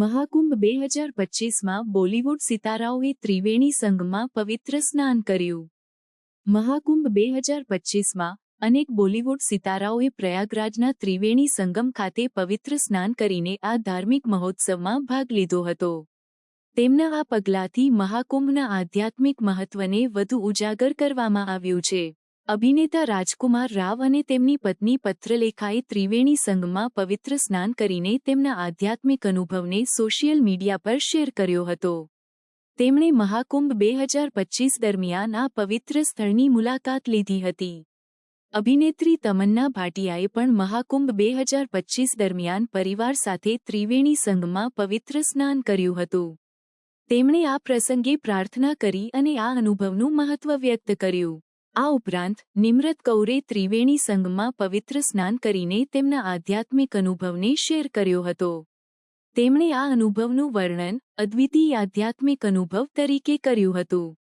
મહાકુંભ બે હજાર પચીસમાં બોલિવૂડ સિતારાઓએ ત્રિવેણી સંગમમાં પવિત્ર સ્નાન કર્યું. મહાકુંભ બે હજાર પચીસમાં અનેક બોલિવૂડ સિતારાઓએ પ્રયાગરાજના ત્રિવેણી સંગમ ખાતે પવિત્ર સ્નાન કરીને આ ધાર્મિક મહોત્સવમાં ભાગ લીધો હતો. તેમના આ પગલાંથી મહાકુંભના આધ્યાત્મિક મહત્વને વધુ ઉજાગર કરવામાં આવ્યું છે. અભિનેતા રાજકુમાર રાવ અને તેમની પત્ની પત્રલેખાએ ત્રિવેણી સંઘમાં પવિત્ર સ્નાન કરીને તેમના આધ્યાત્મિક અનુભવને સોશિયલ મીડિયા પર શેર કર્યો હતો. તેમણે મહાકુંભ બે હજાર પચીસ દરમિયાન આ પવિત્ર સ્થળની મુલાકાત લીધી હતી. અભિનેત્રી તમન્ના ભાટિયાએ પણ મહાકુંભ બે હજાર પચીસ દરમિયાન પરિવાર સાથે ત્રિવેણી સંઘમાં પવિત્ર સ્નાન કર્યું હતું. તેમણે આ પ્રસંગે પ્રાર્થના કરી અને આ અનુભવનું મહત્વ વ્યક્ત કર્યું. આ ઉપરાંત, નિમ્રત કૌરે ત્રિવેણી સંઘમાં પવિત્ર સ્નાન કરીને તેમના આધ્યાત્મિક અનુભવને શેર કર્યો હતો. તેમણે આ અનુભવનું વર્ણન અદ્વિતીય આધ્યાત્મિક અનુભવ તરીકે કર્યું હતું.